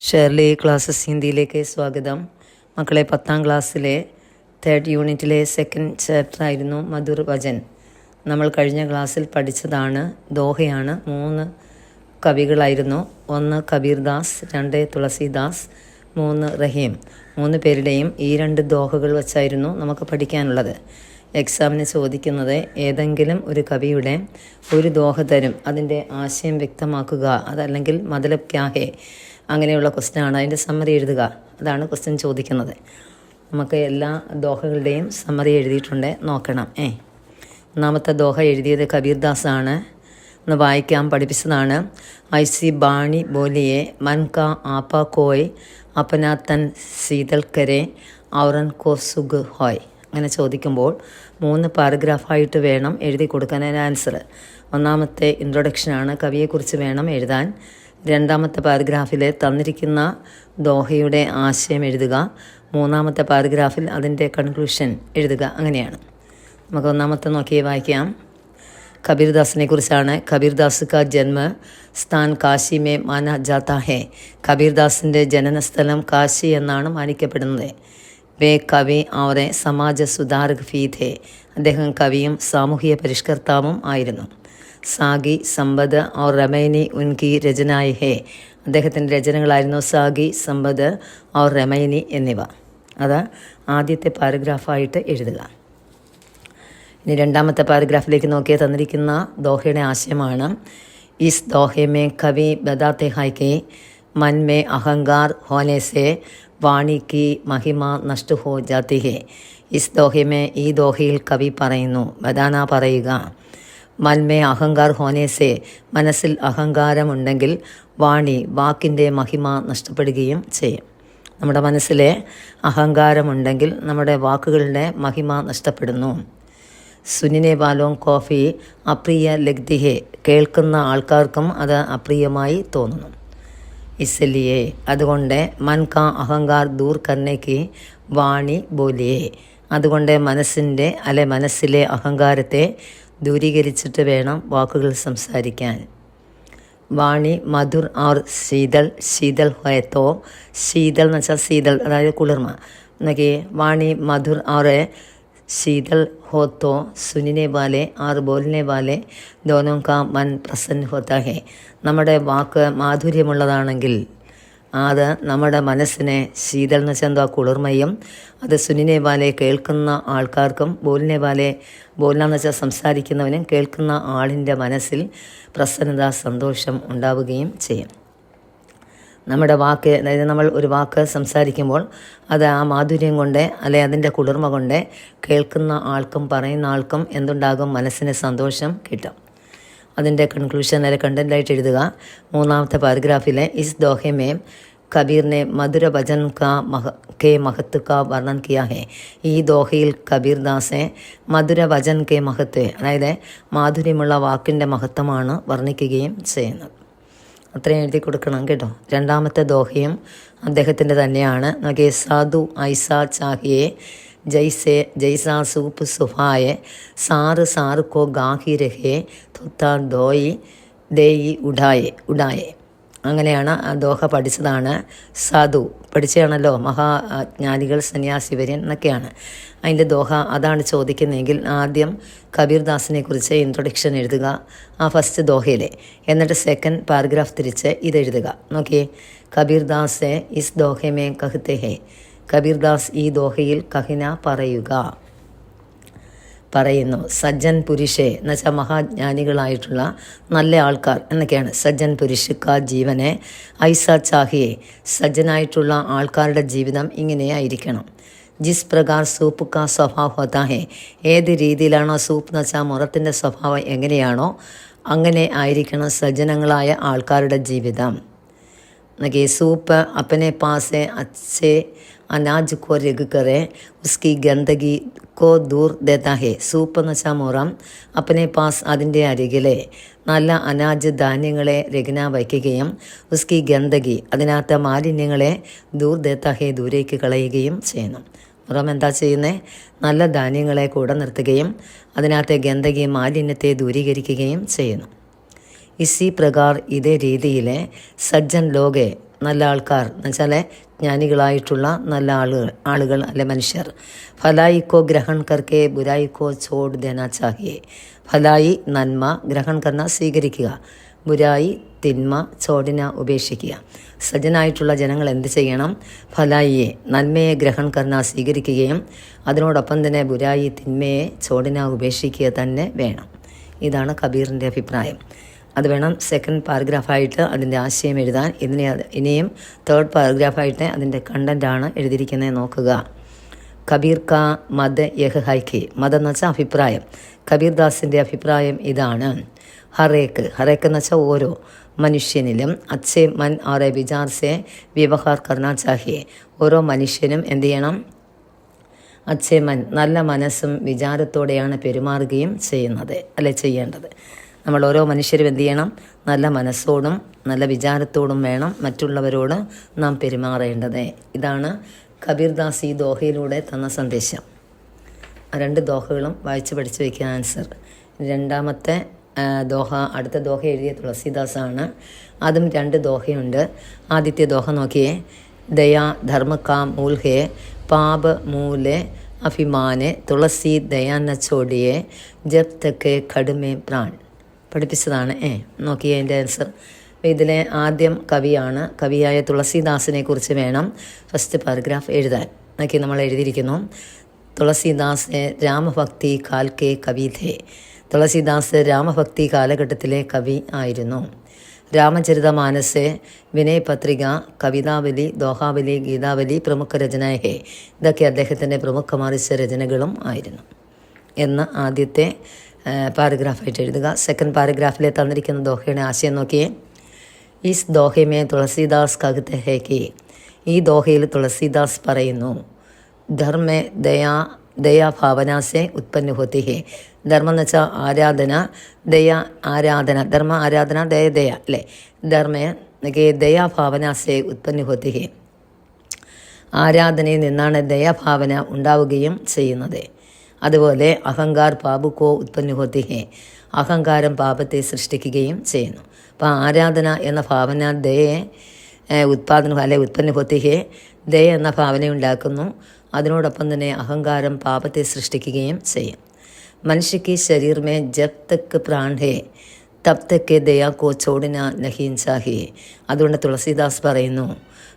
Shirley classes ഹിന്ദിയിലേക്ക് സ്വാഗതം. മക്കളെ പത്താം ക്ലാസ്സിലെ തേർഡ് യൂണിറ്റിലെ സെക്കൻഡ് ചാപ്റ്റർ ആയിരുന്നു മധുർ വചൻ. നമ്മൾ കഴിഞ്ഞ ക്ലാസ്സിൽ പഠിച്ചതാണ് ദോഹയാണ്. മൂന്ന് കവികളായിരുന്നു. ഒന്ന് കബീർദാസ് രണ്ട് തുളസിദാസ് മൂന്ന് റഹീം. മൂന്ന് പേരുടെയും ഈ രണ്ട് ദോഹകൾ വച്ചായിരുന്നു നമുക്ക് പഠിക്കാനുള്ളത്. എക്സാമിന് ചോദിക്കുന്നത് ഏതെങ്കിലും ഒരു കവിയുടെ ഒരു ദോഹ തരും അതിന്റെ ആശയം വ്യക്തമാക്കുക അതല്ലെങ്കിൽ മതലബ് ക്യാഹേ അങ്ങനെയുള്ള ക്വസ്റ്റ്യൻ ആണ്. അതിന്റെ സമ്മറി എഴുതുക. അതാണ് ക്വസ്റ്റ്യൻ ചോദിക്കുന്നത്. നമുക്ക് എല്ലാ ദോഹകളുടെയും സമ്മറി എഴുതിയിട്ടുണ്ട്. നോക്കണം. ഏ. ഒന്നാമത്തെ ദോഹ എഴുതിയത് കബീർദാസ് ആണ് ഒന്ന് വായിക്കാൻ പഠിപ്പിച്ചതാണ്. ഐ സി ബാണി ബോലിയെ മൻക ആപ്പ കോയ് അപ്പനാത്തൻ സീതൽക്കരെ ഔറൻ കോ സുഗ് ഹോയ്. അങ്ങനെ ചോദിക്കുമ്പോൾ മൂന്ന് പാരഗ്രാഫായിട്ട് വേണം എഴുതി കൊടുക്കാൻ. അതിന് ആൻസർ ഒന്നാമത്തെ ഇൻട്രൊഡക്ഷനാണ് കവിയെക്കുറിച്ച് വേണം എഴുതാൻ. രണ്ടാമത്തെ പാരഗ്രാഫിൽ തന്നിരിക്കുന്ന ദോഹയുടെ ആശയം എഴുതുക. മൂന്നാമത്തെ പാരഗ്രാഫിൽ അതിന്റെ കൺക്ലൂഷൻ എഴുതുക. അങ്ങനെയാണ്. നമുക്ക് ഒന്നാമത്തെ നോക്കി വായിക്കാം. കബീർദാസിനെ കുറിച്ചാണ്. കബീർദാസ് കാ ജന്മ സ്ഥാൻ കാശി മേ മാന ജാത്ത ഹേ. കബീർദാസിന്റെ ജനനസ്ഥലം കാശി എന്നാണ് മാനിക്കപ്പെടുന്നത്. വേ കവി അവരെ സമാജ സുധാരക് ഫീ ഥേ അദ്ദേഹം കവിയും സാമൂഹിക പരിഷ്കർത്താവും ആയിരുന്നു. സാഗി സമ്പത് ഓർ രമൈനി ഉൻകി രചനായി ഹേ. അദ്ദേഹത്തിന്റെ രചനകളായിരുന്നു സാഗി സമ്പത് ഓർ രമൈനി എന്നിവ. അത് ആദ്യത്തെ പാരഗ്രാഫായിട്ട് എഴുതുക. ഇനി രണ്ടാമത്തെ പാരഗ്രാഫിലേക്ക് നോക്കിയാൽ തന്നിരിക്കുന്ന ദോഹയുടെ ആശയമാണ്. ഇസ് ദോഹമേ കവി ബദാത്തെ ഹൈക്കെ മൻമേ അഹങ്കാർ ഹോനേസെ വാണിക്ക് മഹിമ നഷ്ടുഹോ ഹോ ജാതി ഹെ. ഇസ് ദോഹമേ ഈ ദോഹയിൽ കവി പറയുന്നു. ബദാന പറയുക. മന്മേ അഹങ്കാർ ഹോനേസേ മനസ്സിൽ അഹങ്കാരമുണ്ടെങ്കിൽ വാണി വാക്കിന്റെ മഹിമ നഷ്ടപ്പെടുകയും ചെയ്യും. നമ്മുടെ മനസ്സിലെ അഹങ്കാരമുണ്ടെങ്കിൽ നമ്മുടെ വാക്കുകളുടെ മഹിമ നഷ്ടപ്പെടുന്നു. സുനിനെ ബാലോങ് കോഫി അപ്രിയ ലഗ്ദിഹെ കേൾക്കുന്ന ആൾക്കാർക്കും അത് അപ്രിയമായി തോന്നുന്നു. ഇസലിയെ അതുകൊണ്ട് മൻകാ അഹങ്കാർ ദൂർ കർണയ്ക്ക് വാണി ബോലിയെ. അതുകൊണ്ട് മനസ്സിന്റെ അല്ലെ മനസ്സിലെ അഹങ്കാരത്തെ ദൂരീകരിച്ചിട്ട് വേണം വാക്കുകൾ സംസാരിക്കാൻ വാണി മധുർ ഔർ ശീതൾ ശീതൾ ഹോയത്തോ ശീതൾ എന്ന് വെച്ചാൽ ശീതൾ അതായത് കുളിർമ എന്നൊക്കെ വാണി മധുർ ഔർ शीतल हो तो सुनने वाले और बोलने वाले दोनों का मन प्रसन्न होता है നമ്മുടെ വാക്ക് മാധുര്യമുള്ളതാണെങ്കിൽ അത് നമ്മുടെ മനസ്സിനെ ശീതൾ എന്ന് കുളിർമയും അത് സുനിനെ ബാലെ കേൾക്കുന്ന ആൾക്കാർക്കും ബോലിനെ ബാലെ ബോലിനെന്ന് വെച്ചാൽ സംസാരിക്കുന്നവനും കേൾക്കുന്ന ആളിന്റെ മനസ്സിൽ പ്രസന്നത സന്തോഷം ഉണ്ടാവുകയും ചെയ്യും. നമ്മുടെ വാക്ക് അതായത് നമ്മൾ ഒരു വാക്ക് സംസാരിക്കുമ്പോൾ അത് ആ മാധുര്യം കൊണ്ട് അല്ലെ അതിന്റെ കുളിർമ കൊണ്ട് കേൾക്കുന്ന ആൾക്കും പറയുന്ന ആൾക്കും എന്തുണ്ടാകും? മനസ്സിന് സന്തോഷം കിട്ടും. അതിന്റെ കൺക്ലൂഷൻ അല്ലെ കണ്ടന്റായിട്ട് എഴുതുക. മൂന്നാമത്തെ പാരഗ്രാഫിലെ ഇസ് ദോഹെ മേ കബീറിനെ മധുര ഭജൻ കാ മഹ കെ മഹത്ത് കാ വർണൻ കിയാ ഹെ? ഈ ദോഹയിൽ കബീർ ദാസെ മധുര ഭജൻ കെ മഹത്ത് അതായത് മാധുര്യമുള്ള വാക്കിന്റെ മഹത്വമാണ് വർണിക്കുകയും ചെയ്യുന്നത്. അത്രയും എഴുതി കൊടുക്കണം കേട്ടോ. രണ്ടാമത്തെ ദോഹയും അദ്ദേഹത്തിന്റെ തന്നെയാണ്. നോക്കിയ സാധു ഐസ ചാഹിയെ ജൈസെ ജൈസാ സൂപ്പ് സുഹായെ സാറ് സാറ് കോ ഗാഹി രഹേ തുത്ത ദോയി ദേയി ഉഡായെ ഉഡായെ. അങ്ങനെയാണ് ദോഹ പഠിച്ചതാണ് സാധു. പഠിച്ചതാണല്ലോ മഹാജ്ഞാനികൾ സന്യാസി വര്യൻ എന്നൊക്കെയാണ് അതിന്റെ ദോഹ. അതാണ് ചോദിക്കുന്നതെങ്കിൽ ആദ്യം കബീർദാസിനെ കുറിച്ച് ഇൻട്രൊഡക്ഷൻ എഴുതുക ആ ഫസ്റ്റ് ദോഹയിലെ. എന്നിട്ട് സെക്കൻഡ് പാരഗ്രാഫ് തിരിച്ച് ഇതെഴുതുക. നോക്കിയേ കബീർദാസ് ഇസ് ദോഹമേ കഹത്തെ ഹേ. കബീർദാസ് ഈ ദോഹയിൽ കഹിന പറയുക. പറയുന്നു സജ്ജൻ പുരുഷെ എന്നുവെച്ചാൽ മഹാജ്ഞാനികളായിട്ടുള്ള നല്ല ആൾക്കാർ എന്നൊക്കെയാണ്. സജ്ജൻ പുരുഷക്ക ജീവനെ ഐസ ചാഹിയെ സജ്ജനായിട്ടുള്ള ആൾക്കാരുടെ ജീവിതം ഇങ്ങനെയായിരിക്കണം. ജിസ് പ്രകാർ സൂപ്പ് കാ സ്വഭാവ ഹോതാഹേ ഏത് രീതിയിലാണോ സൂപ്പ് എന്ന് വെച്ചാൽ മുറത്തിന്റെ സ്വഭാവം എങ്ങനെയാണോ അങ്ങനെ ആയിരിക്കണം സജ്ജനങ്ങളായ ആൾക്കാരുടെ ജീവിതം. എന്നൊക്കെ സൂപ്പ് അപ്പനെ പാസെ അച്ഛേ अनाज को रग करे उसकी गंदगी को ദൂർ ദേത്താ ഹേ സൂപ്പ് എന്ന് വെച്ചാൽ മുറം അപ്പനെ പാസ് അതിൻ്റെ അരികിലെ നല്ല അനാജ് ധാന്യങ്ങളെ രചന വയ്ക്കുകയും ഉസ്കി ഗന്ദഗി അതിനകത്തെ മാലിന്യങ്ങളെ ദൂർ ദേത്താ ഹേ ദൂരേക്ക് കളയുകയും ചെയ്യുന്നു മുറം എന്താ ചെയ്യുന്നത് നല്ല ധാന്യങ്ങളെ കൂടെ നിർത്തുകയും അതിനകത്തെ ഗന്ധകി മാലിന്യത്തെ ദൂരീകരിക്കുകയും ചെയ്യുന്നു ഇസി പ്രകാർ ഇതേ രീതിയിൽ സജ്ജൻ ലോകെ നല്ല ആൾക്കാർ. എന്ന് വെച്ചാൽ ജ്ഞാനികളായിട്ടുള്ള നല്ല ആളുകൾ ആളുകൾ അല്ലെ മനുഷ്യർ. ഫലായിക്കോ ഗ്രഹൺ കർക്കെ ബുരായിക്കോ ചോട് ചാഹിയെ. ഫലായി നന്മ ഗ്രഹൺ കർണ സ്വീകരിക്കുക. ബുരായി തിന്മ ചോടിന ഉപേക്ഷിക്കുക. സജ്ജനായിട്ടുള്ള ജനങ്ങൾ എന്ത് ചെയ്യണം? ഫലായിയെ നന്മയെ ഗ്രഹൺ കർണ സ്വീകരിക്കുകയും അതിനോടൊപ്പം തന്നെ ബുരായി തിന്മയെ ചോടിന ഉപേക്ഷിക്കുക തന്നെ വേണം. ഇതാണ് കബീറിന്റെ അഭിപ്രായം. അത് വേണം സെക്കൻഡ് പാരഗ്രാഫായിട്ട് അതിന്റെ ആശയം എഴുതാൻ. ഇതിനെ ഇനിയും തേർഡ് പാരഗ്രാഫായിട്ട് അതിന്റെ കണ്ടന്റാണ് എഴുതിയിരിക്കുന്നത് നോക്കുക. കബീർ കാ മത യഹ് ഹൈക്ക് മതം എന്ന് വെച്ചാൽ അഭിപ്രായം. കബീർദാസിന്റെ അഭിപ്രായം ഇതാണ്. ഹറേക്ക്. ഹറേക്ക് എന്ന് വെച്ചാൽ ഓരോ മനുഷ്യനിലും. അച്ഛേ മൻ ആറെ വിചാർ സെ വ്യവഹാർ കർണ ചാഹിയെ ഓരോ മനുഷ്യനും എന്ത് ചെയ്യണം? അച്ഛേ മൻ. നല്ല മനസ്സും വിചാരത്തോടെയാണ് പെരുമാറുകയും ചെയ്യുന്നത്. അല്ലെ ചെയ്യേണ്ടത്. നമ്മൾ ഓരോ മനുഷ്യരും എന്ത് ചെയ്യണം? നല്ല മനസ്സോടും നല്ല വിചാരത്തോടും വേണം മറ്റുള്ളവരോട് നാം പെരുമാറേണ്ടത്. ഇതാണ് കബീർദാസ് ഈ ദോഹയിലൂടെ തന്ന സന്ദേശം. രണ്ട് ദോഹകളും വായിച്ച് പഠിച്ചു വയ്ക്കുക ആൻസർ. രണ്ടാമത്തെ ദോഹ അടുത്ത ദോഹ എഴുതിയ തുളസിദാസാണ്. അതും രണ്ട് ദോഹയുണ്ട്. ആദ്യത്തെ ദോഹ നോക്കിയേ. ദയാ ധർമ്മക്കാ മൂൽഹേ പാപ മൂലെ അഭിമാനെ തുളസി ദയാന്ന ചോടിയെ ജബ് തക്കെ കടുമേ പ്രാൺ പഠിപ്പിച്ചതാണ്. ഏ നോക്കിയേ അതിന്റെ ആൻസർ ഇതിലെ ആദ്യം കവിയാണ്. കവിയായ തുളസീദാസിനെ കുറിച്ച് വേണം ഫസ്റ്റ് പാരഗ്രാഫ് എഴുതാൻ. നോക്കി നമ്മൾ എഴുതിയിരിക്കുന്നു. തുളസിദാസ് രാമഭക്തി കാൽക്കെ കവി തുളസീദാസ് രാമഭക്തി കാലഘട്ടത്തിലെ കവി ആയിരുന്നു. രാമചരിതമാനസെ വിനയ് പത്രിക കവിതാവലി ദോഹാവലി ഗീതാവലി പ്രമുഖ രചനയെ. ഇതൊക്കെ അദ്ദേഹത്തിന്റെ പ്രമുഖമാറിച്ച രചനകളും ആയിരുന്നു. എന്ന ആദ്യത്തെ പാരഗ്രാഫായിട്ട് എഴുതുക. സെക്കൻഡ് പാരഗ്രാഫിലെ തന്നിരിക്കുന്ന ദോഹയുടെ ആശയം നോക്കിയേ. ഈസ് ദോഹമേ തുളസീദാസ് കഹത്തെ ഹേ കി. ഈ ദോഹയിൽ തുളസീദാസ് പറയുന്നു ധർമ്മേ ദയാ ദയാഭാവനാസെ ഉത്പന്ന ഹോത്തി ഹേ. ധർമ്മം എന്ന് വെച്ചാൽ ആരാധന ദയ ആരാധന ധർമ്മ ആരാധന ദയ ദയ അല്ലേ? ധർമ്മ ദയാഭാവനാസെ ഉത്പന്ന ഹോത്തി ഹേ. ആരാധനയിൽ നിന്നാണ് ദയാഭാവന ഉണ്ടാവുകയും ചെയ്യുന്നത്. അതുപോലെ അഹങ്കാർ പാപുക്കോ ഉത്പന്ന ഹോത്തി ഹേ അഹങ്കാരം പാപത്തെ സൃഷ്ടിക്കുകയും ചെയ്യുന്നു. അപ്പോൾ ആരാധന എന്ന ഭാവന ദയെ ഉത്പാദന അല്ലെ ഉത്പന്ന ഹോത്തി ഹേ ദയ എന്ന ഭാവന ഉണ്ടാക്കുന്നു. അതിനോടൊപ്പം തന്നെ അഹങ്കാരം പാപത്തെ സൃഷ്ടിക്കുകയും ചെയ്യും. മനുഷ്യക്ക് ശരീരമേ ജബ് തക്ക് പ്രാൺ ഹേ തബ് തക്ക് ദയാ കോ ചോടിന നഹീൻ ചാഹിയെ അതുകൊണ്ട് തുളസീദാസ് പറയുന്നു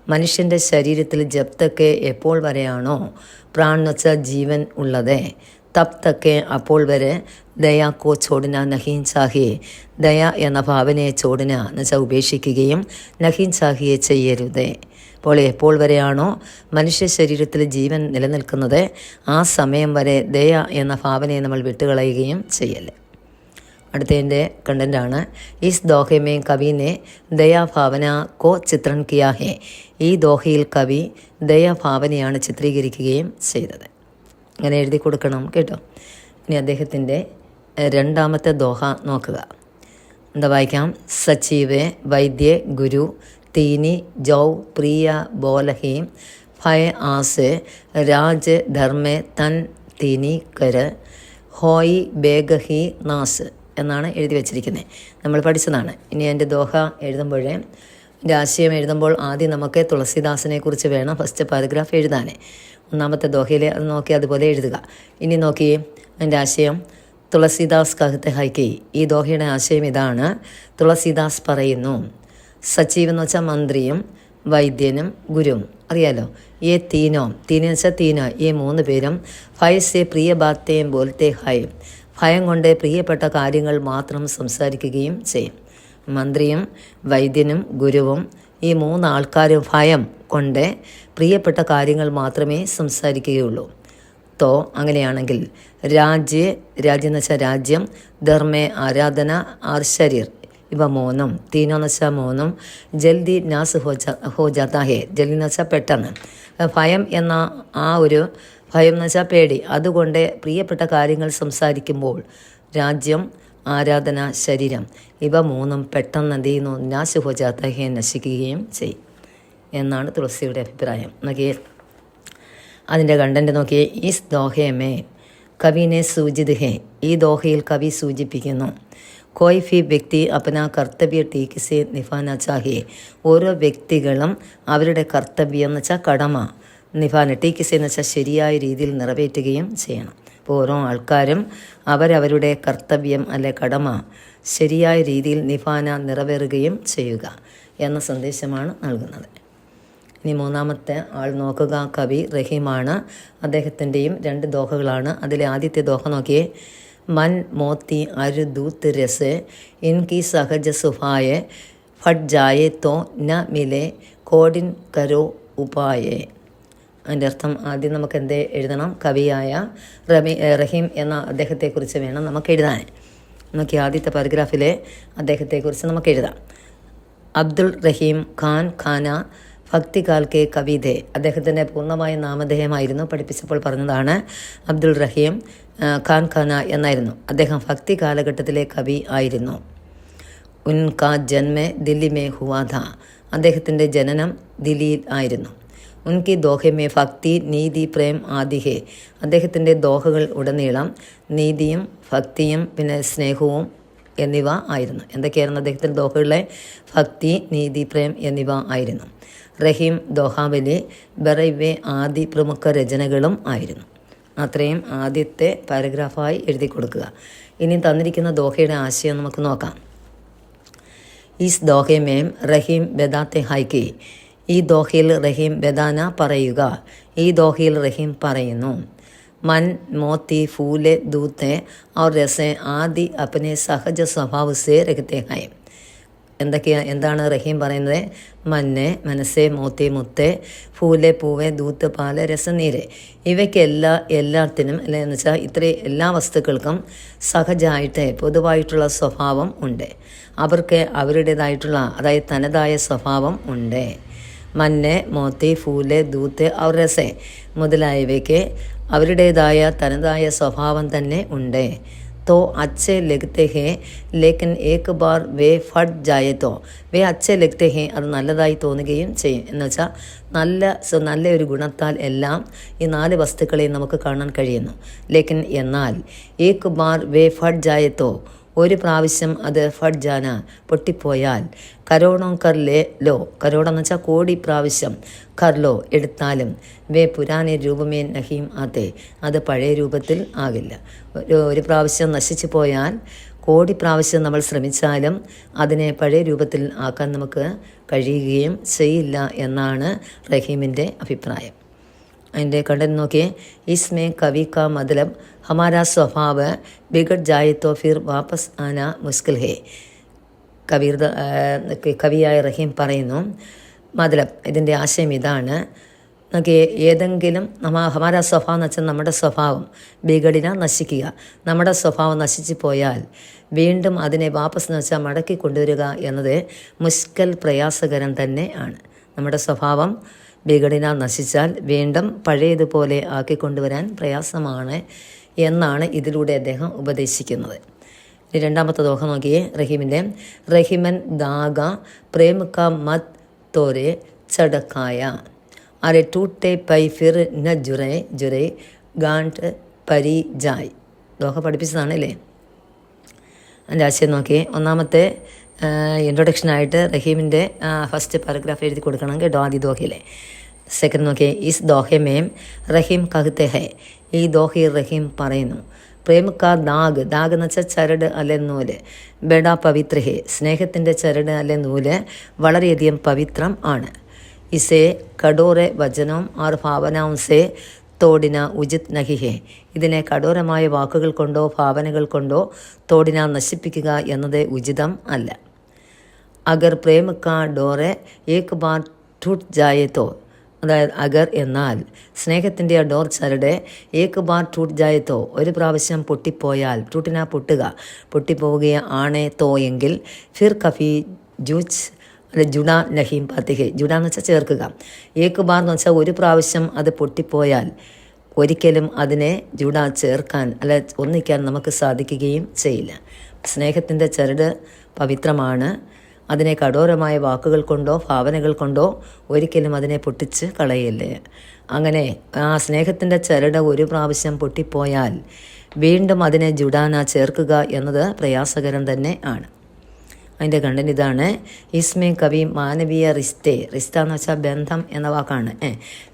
മനുഷ്യന്റെ ശരീരത്തിൽ ജപ്തക്ക് എപ്പോൾ വരെയാണോ വെച്ചാൽ ജീവൻ ഉള്ളത്. തബ് അപ്പോൾ വരെ ദയാ കോ ചോടിന നഹീൻ സാഹിയെ ദയ എന്ന ഭാവനയെ ചോടിന എന്ന് വെച്ചാൽ ഉപേക്ഷിക്കുകയും നഹീൻ സാഹിയെ ചെയ്യരുതേ. അപ്പോൾ എപ്പോൾ വരെയാണോ മനുഷ്യ ശരീരത്തിൽ ജീവൻ നിലനിൽക്കുന്നത് ആ സമയം വരെ ദയ എന്ന ഭാവനയെ നമ്മൾ വിട്ടുകളയുകയും ചെയ്യല്ലേ. അടുത്തതിന്റെ കണ്ടന്റാണ് ഈസ് ദോഹമേ കവിനെ ദയാഭാവന കോ ചിത്രൻ കിയാ ഹേ. ഈ ദോഹയിൽ കവി ദയാഭാവനയാണ് ചിത്രീകരിക്കുകയും ചെയ്തത്. അങ്ങനെ എഴുതി കൊടുക്കണം കേട്ടോ. ഇനി അദ്ദേഹത്തിന്റെ രണ്ടാമത്തെ ദോഹ നോക്കുക. എന്താ വായിക്കാം? സച്ചീവെ വൈദ്യ ഗുരു തീനി ജൗ പ്രിയ ബോലഹീം ഭയ ആസ് രാജ് ധർമ്മെ തൻ തീനി കര ഹോയി ബേഗഹി നാസ് എന്നാണ് എഴുതി വച്ചിരിക്കുന്നത്. നമ്മൾ പഠിച്ചതാണ്. ഇനി എന്റെ ദോഹ എഴുതുമ്പോഴേ എന്റെ ആശയം എഴുതുമ്പോൾ ആദ്യം നമുക്ക് തുളസിദാസിനെ കുറിച്ച് വേണം ഫസ്റ്റ് പാരഗ്രാഫ് എഴുതാനേ. ഒന്നാമത്തെ ദോഹയിൽ അത് നോക്കി അതുപോലെ എഴുതുക. ഇനി നോക്കിയേ എന്റെ ആശയം തുളസിദാസ് കഹത്തെ ഹൈക്കി. ഈ ദോഹയുടെ ആശയം ഇതാണ്. തുളസിദാസ് പറയുന്നു സച്ചീവ് എന്ന് വെച്ചാൽ മന്ത്രിയും വൈദ്യനും ഗുരുവും. അറിയാലോ? ഏ തീനോ. തീന വെച്ചാൽ തീനോ. ഈ മൂന്ന് പേരും ഭയസെ പ്രിയ ബാത്തേയും പോലത്തെ ഹൈ. ഭയം കൊണ്ട് പ്രിയപ്പെട്ട കാര്യങ്ങൾ മാത്രം സംസാരിക്കുകയും ചെയ്യും. മന്ത്രിയും വൈദ്യനും ഗുരുവും ഈ മൂന്ന് ആൾക്കാരും ഭയം കൊണ്ട് പ്രിയപ്പെട്ട കാര്യങ്ങൾ മാത്രമേ സംസാരിക്കുകയുള്ളൂ. തോ അങ്ങനെയാണെങ്കിൽ രാജ്യ രാജ്യം വെച്ചാൽ രാജ്യം ധർമ്മേ ആരാധന ആർ ശരീർ ഇവ മൂന്നും തീനോ എന്ന് വെച്ചാൽ മൂന്നും ജൽദി നാസ് ഹോ ജാ ഹോ ജാത്താ ഹേ. ജൽദി എന്ന് വെച്ചാൽ പെട്ടെന്ന്. ഭയം എന്ന ആ ഒരു ഭയം എന്ന് വെച്ചാൽ പേടി. അതുകൊണ്ട് പ്രിയപ്പെട്ട കാര്യങ്ങൾ സംസാരിക്കുമ്പോൾ രാജ്യം ആരാധന ശരീരം. ഇവ മൂന്നും പെട്ടെന്ന് എന്ത് ചെയ്യുന്നു? നാശുഹോജാത്തഹയെ നശിക്കുകയും ചെയ്യും. എന്നാണ് തുളസിയുടെ അഭിപ്രായം. നോക്കിയേ. അതിന്റെ കണ്ടന്റ് നോക്കിയേ. ഈ ദോഹയമേ കവിനെ സൂചിത് ഹേ. ഈ ദോഹയിൽ കവി സൂചിപ്പിക്കുന്നു. കോയ് ഫി വ്യക്തി അപ്പന കർത്തവ്യ ടീക്കിസെ നിഫാന ചാഹേ. ഓരോ വ്യക്തികളും അവരുടെ കർത്തവ്യം എന്ന് വെച്ചാൽ കടമ. നിഫാന ടീക്കിസെ എന്ന് വെച്ചാൽ ശരിയായ രീതിയിൽ നിറവേറ്റുകയും ചെയ്യണം. അപ്പോൾ ഓരോ ആൾക്കാരും അവരവരുടെ കർത്തവ്യം അല്ലെ കടമ ശരിയായ രീതിയിൽ നിഫാന നിറവേറുകയും ചെയ്യുക എന്ന സന്ദേശമാണ് നൽകുന്നത്. ഇനി മൂന്നാമത്തെ ആൾ നോക്കുക കവി റഹീമാണ്. അദ്ദേഹത്തിന്റെയും രണ്ട് ദോഹകളാണ്. അതിലെ ആദ്യത്തെ ദോഹ നോക്കിയേ. മൻ മോത്തി അരു ദൂത്ത് രസ് ഇൻകി സഹജ സുഹായ ഫട്ട് ജായെ തോ ന മിലെ കോഡിൻ കരോ ഉപായേ. അതിന്റെ അർത്ഥം ആദ്യം നമുക്ക് എന്ത് എഴുതണം? കവിയായ റമി റഹീം എന്ന അദ്ദേഹത്തെക്കുറിച്ച് വേണം നമുക്ക് എഴുതാൻ. നോക്കി ആദ്യത്തെ പാരഗ്രാഫിലെ അദ്ദേഹത്തെക്കുറിച്ച് നമുക്ക് എഴുതാം. അബ്ദുൾ റഹീം ഖാൻ ഖാന ഭക്തി കെ കവിതേ അദ്ദേഹത്തിന്റെ പൂർണമായ നാമധേയമായിരുന്നു പഠിപ്പിച്ചപ്പോൾ പറഞ്ഞതാണ് അബ്ദുൾ റഹീം ഖാൻ ഖാന എന്നായിരുന്നു. അദ്ദേഹം ഭക്തി കാലഘട്ടത്തിലെ കവി ആയിരുന്നു. ഉൻ കാ ദില്ലി മേ ഹുവാധ അദ്ദേഹത്തിന്റെ ജനനം ദില്ലിയിൽ ആയിരുന്നു. ഉൻകി ദോഹമേ ഭക്തി നീതി പ്രേം ആദിഹേ. അദ്ദേഹത്തിന്റെ ദോഹകൾ ഉടനീളം നീതിയും ഭക്തിയും പിന്നെ സ്നേഹവും എന്നിവ ആയിരുന്നു. എന്തൊക്കെയായിരുന്നു അദ്ദേഹത്തിന്റെ ദോഹകളിലെ? ഭക്തി നീതി പ്രേം എന്നിവ ആയിരുന്നു. റഹീം ദോഹാവലി ബറൈവെ ആദി പ്രമുഖ രചനകളും ആയിരുന്നു. അത്രയും ആദ്യത്തെ പാരഗ്രാഫായി എഴുതി കൊടുക്കുക. ഇനി തന്നിരിക്കുന്ന ദോഹയുടെ ആശയം നമുക്ക് നോക്കാം. ഈസ് ദോഹമേം റഹീം ബദാത്തെ ഹൈക്കി ഈ ദോഹയിൽ റഹീം ബദാന പറയുക. ഈ ദോഹയിൽ റഹീം പറയുന്നു മൻ മോത്തി ഫൂലെ ദൂത്തെ ഔർ രസെ ആദി അപ്പനെ സഹജ സ്വഭാവ സേ രഹത്തെ ഹൈ. എന്തൊക്കെയാണ് എന്താണ് റഹീം പറയുന്നത്? മഞ്ഞ് മനസ്സേ മോത്തി മുത്തെ ഫൂലെ പൂവെ ദൂത്ത് പാൽ രസനീര് ഇവയ്ക്കെല്ലാ എല്ലാത്തിനും അല്ലെ എന്ന് വെച്ചാൽ ഇത്രയും എല്ലാ വസ്തുക്കൾക്കും സഹജമായിട്ട് പൊതുവായിട്ടുള്ള സ്വഭാവം ഉണ്ട്. അവർക്ക് അവരുടേതായിട്ടുള്ള അതായത് തനതായ സ്വഭാവം ഉണ്ട്. മഞ്ഞ് മോത്തി ഫൂല് ദൂത്ത് ഔർ രസെ മുതലായവയ്ക്ക് അവരുടേതായ തനതായ സ്വഭാവം തന്നെ ഉണ്ട് तो अच्छे लगते हैं लेकिन एक बार वे फट जाए तो വേ അച്ഛെ ലഗ്തെ ഹേ അത് നല്ലതായി തോന്നുകയും ചെയ്യും എന്ന് വെച്ചാൽ നല്ല സ- നല്ല ഒരു ഗുണത്താൽ എല്ലാം ഈ നാല് വസ്തുക്കളെയും നമുക്ക് കാണാൻ കഴിയുന്നു ലേക്കിൻ എന്നാൽ ഏക് ബാർ വേ ഫട്ട് ജായത്തോ ഒരു പ്രാവശ്യം അത് ഫഡ്ജാന ജാന പൊട്ടിപ്പോയാൽ കരോണോ കർലേ ലോ. കരോണം എന്ന് വെച്ചാൽ കോടി പ്രാവശ്യം കർലോ എടുത്താലും വേ പുരാനെ രൂപമേ നഹീം ആത്തെ. അത് പഴയ രൂപത്തിൽ ആകില്ല. ഒരു പ്രാവശ്യം നശിച്ചു പോയാൽ കോടി പ്രാവശ്യം നമ്മൾ ശ്രമിച്ചാലും അതിനെ പഴയ രൂപത്തിൽ ആക്കാൻ നമുക്ക് കഴിയുകയും ചെയ്യില്ല എന്നാണ് റഹീമിന്റെ അഭിപ്രായം. അതിന്റെ കണ്ടന്റ് നോക്കിയേ. ഇസ്മേ കവി മതലം ഹമാര സ്വഭാവ് ബിഗഡ് ജായ് തോഫിർ വാപ്പസ് ആന മുസ്കിൽ ഹേ. കബീർ കവിയായ റഹീം പറയുന്നു മതലം ഇതിന്റെ ആശയം ഇതാണ്. നോക്കി ഏതെങ്കിലും നമ്മ ഹമാര സ്വഭാവം എന്ന് വെച്ചാൽ നമ്മുടെ സ്വഭാവം ബിഗടിന നശിക്കുക. നമ്മുടെ സ്വഭാവം നശിച്ചു പോയാൽ വീണ്ടും അതിനെ വാപ്പസ് എന്ന് വെച്ചാൽ മടക്കി കൊണ്ടുവരിക എന്നത് മുസ്കൽ പ്രയാസകരം തന്നെ ആണ്. നമ്മുടെ സ്വഭാവം വിഘടന നശിച്ചാൽ വീണ്ടും പഴയതുപോലെ ആക്കിക്കൊണ്ടുവരാൻ പ്രയാസമാണ് എന്നാണ് ഇതിലൂടെ അദ്ദേഹം ഉപദേശിക്കുന്നത്. രണ്ടാമത്തെ ദോഹം നോക്കിയേ റഹീമിന്റെ റഹിമൻ ദാഗ പ്രേം ക മത് തോരെ ചടക്കായ. അരെ ടൂട്ടെ പൈ ഫിർ ന ജുറെ ജുറെ ഗാണ്ട് പരി ജായ്. ദോഹ പഠിപ്പിച്ചതാണ് അല്ലേ അതിന്റെ ആശയം നോക്കിയേ ഒന്നാമത്തെ ഇൻട്രൊഡക്ഷനായിട്ട് റഹീമിന്റെ ഫസ്റ്റ് പാരഗ്രാഫ് എഴുതി കൊടുക്കണം കേട്ടോ ആദ്യ ദോഹയിലെ. സെക്കൻഡ് നോക്കി ഇസ് ദോഹെ മേം റഹീം കഹത്തെ ഹെ? ഈ ദോഹി റഹീം പറയുന്നു പ്രേമക്കാർ ദാഗ് ദാഗ് എന്ന് വെച്ചാൽ ചരട് അല്ലെ നൂൽ ബെഡ പവിത്ര ഹെ സ്നേഹത്തിന്റെ ചരട് അല്ലെ നൂൽ വളരെയധികം പവിത്രം ആണ്. ഇസേ കടോറെ വചനവും ആർ ഭാവനവും സേ തോടിന ഉചിത് നഹിഹെ ഇതിനെ കഠോരമായ വാക്കുകൾ കൊണ്ടോ ഭാവനകൾ കൊണ്ടോ തോടിന നശിപ്പിക്കുക എന്നത് ഉചിതം അല്ല. അഗർ പ്രേമ കാ ഡോറെ ഏക് ബാർ ടൂട്ട് ജായത്തോ അതായത് അഗർ എന്നാൽ സ്നേഹത്തിന്റെ ആ ഡോർ ചരട് ഏക് ബാർ ടൂട്ട് ജായത്തോ ഒരു പ്രാവശ്യം പൊട്ടിപ്പോയാൽ ടൂട്ടിനാ പൊട്ടുക. പൊട്ടിപ്പോവുക ആണേ തോ എങ്കിൽ ഫിർ കഫി ജൂച്ച് അല്ലെ ജുഡ നഹീം പത്തിഹെ. ജുഡ എന്ന് വെച്ചാൽ ചേർക്കുക. ഏക് ബാർ എന്ന് വെച്ചാൽ ഒരു പ്രാവശ്യം അത് പൊട്ടിപ്പോയാൽ ഒരിക്കലും അതിനെ ജുഡ ചേർക്കാൻ അല്ലെ ഒന്നിക്കാൻ നമുക്ക് സാധിക്കുകയും ചെയ്യില്ല. സ്നേഹത്തിന്റെ ചരട് പവിത്രമാണ്. അതിനെ കഠോരമായ വാക്കുകൾ കൊണ്ടോ ഭാവനകൾ കൊണ്ടോ ഒരിക്കലും അതിനെ പൊട്ടിച്ച് കളയല്ലേ? അങ്ങനെ ആ സ്നേഹത്തിന്റെ ചരട് ഒരു പ്രാവശ്യം പൊട്ടിപ്പോയാൽ വീണ്ടും അതിനെ ജുഡാന ചേർക്കുക എന്നത് പ്രയാസകരം തന്നെ ആണ്. അതിന്റെ കണ്ടന്റ് ഇതാണ്. ഇസ്മേ കവി മാനവീയ റിസ്തെ. റിസ്ത എന്ന് വെച്ചാൽ ബന്ധം എന്ന വാക്കാണ്. ഏ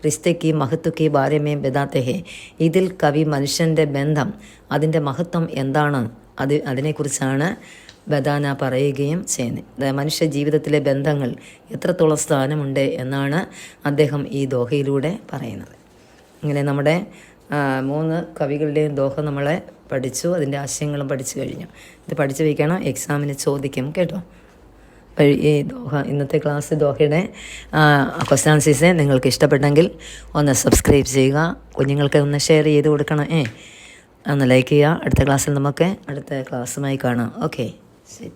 റിസ്തയ്ക്ക് മഹത്വക്ക് ബാര്യമേ ബദാത്തെ ഹേ ഇതിൽ കവി മനുഷ്യന്റെ ബന്ധം അതിന്റെ മഹത്വം എന്താണ്? അത് അതിനെക്കുറിച്ചാണ് ബദാന പറയുകയും ചെയ്യുന്നത് മനുഷ്യ ജീവിതത്തിലെ ബന്ധങ്ങൾ എത്രത്തോളം സ്ഥാനമുണ്ട് എന്നാണ് അദ്ദേഹം ഈ ദോഹയിലൂടെ പറയുന്നത്. ഇങ്ങനെ നമ്മുടെ മൂന്ന് കവികളുടെയും ദോഹ നമ്മളെ പഠിച്ചു അതിന്റെ ആശയങ്ങളും പഠിച്ചു കഴിഞ്ഞു. ഇത് പഠിച്ചു വയ്ക്കണം എക്സാമിന് ചോദിക്കും കേട്ടോ? ഈ ദോഹ ഇന്നത്തെ ക്ലാസ് ദോഹയുടെ ക്വസ്റ്റ്യൻ ആൻസേഴ്സ് നിങ്ങൾക്ക് ഇഷ്ടപ്പെട്ടെങ്കിൽ ഒന്ന് സബ്സ്ക്രൈബ് ചെയ്യുക കുഞ്ഞുങ്ങൾക്ക് ഒന്ന് ഷെയർ ചെയ്ത് കൊടുക്കണം ഏ? ഒന്ന് ലൈക്ക് ചെയ്യുക. അടുത്ത ക്ലാസ്സിൽ നമുക്ക് അടുത്ത ക്ലാസ്സുമായി കാണാം. Okay C'est